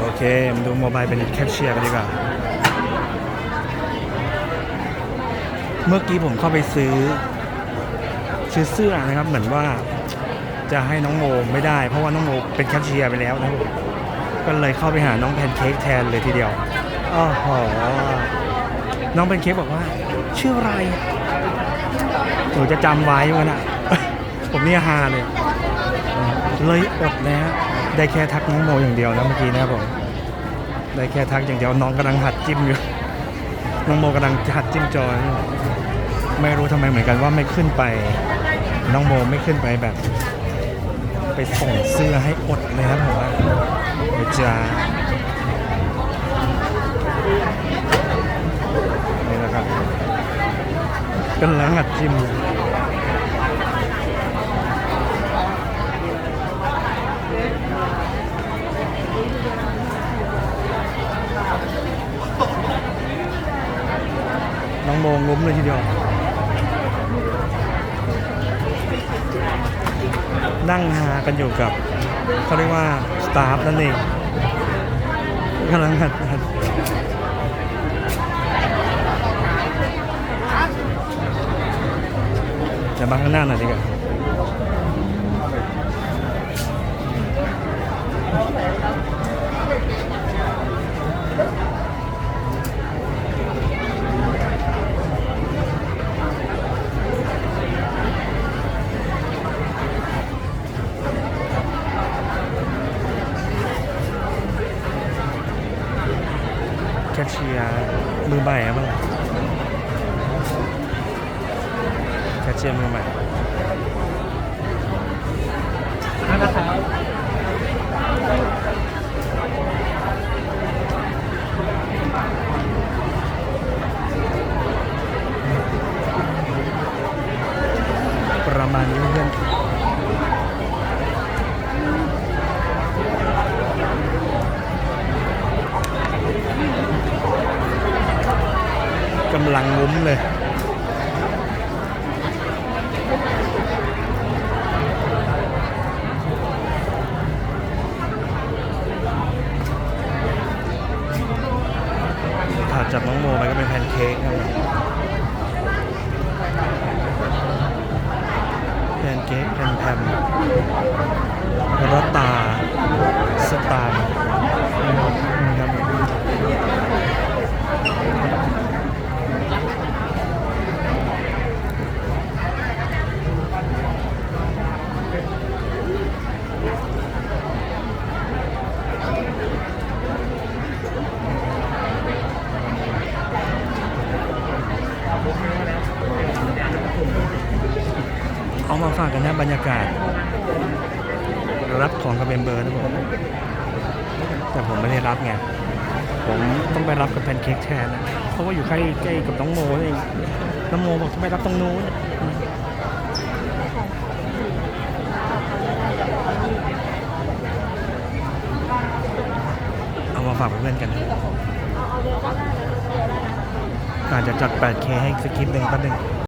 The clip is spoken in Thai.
โอเคมาดูโมบายเป็นแคชเชียร์กันดีกว่า เมื่อกี้ผมเข้าไปซื้อซื้อเสื้อนะครับ เหมือนว่าจะให้น้องโมไม่ได้ เพราะว่าน้องโมเป็นแคชเชียร์ไปแล้วนะครับผมก็เลยเข้าไปหาน้องแพนเค้กแทนเลยทีเดียวอ้อหอน้องแพนเค้กบอกว่า ชื่ออะไรหนูจะจำไว้วันน่ะ ผมเนี่ยฮาเลย เลยอดแล้วได้แค่ทักน้องโมอย่างเดียวนะเมื่อกี้นะครับผมได้แค่ทักอย่างเดียวน้องกำลังหัดจิ้มอยู่น้องโมกำลังหัดจิ้มจอยไม่รู้ทำไมเหมือนกันว่าไม่ขึ้นไป น้องโมไม่ขึ้นไปแบบ ไปส่งเสื้อให้อดเลยครับผมว่าเดี๋ยวจะนี่นะครับกำลังหัดจิ้มอยู่ โมงุ้มเลยทีเดียว นั่งหากันอยู่กับเขาเรียกว่าสตาฟนั่นเองกำลังหัดหัดจะมาข้างหน้าหน่อยดีกว่า เชียร์มือใหม่อะบ้งแคชเชียร์มือใหม่นะครับประมาณนี้เพื่อน กำลังงุ้มเลยถัดจากน้องโมไปก็เป็นแพนเค้กครับแพนเค้กแพนแพมรตตา สตาร์นะครับเอามา ฝากกันนะบรรยากาศ รับของกับเมมเบอร์นะผมแต่ผมไม่ได้รับไงผมต้องไปรับกับแพนเค้กแทนนะเพราะว่าอยู่ใกล้ใกล้กับน้องโมนั่นเองน้องโมบอกจะไปรับตรงนู้นเอามาฝากเพื่อนกันอาจจะจัด 8K ให้สกคลิปหนึ่งแป๊บหนึง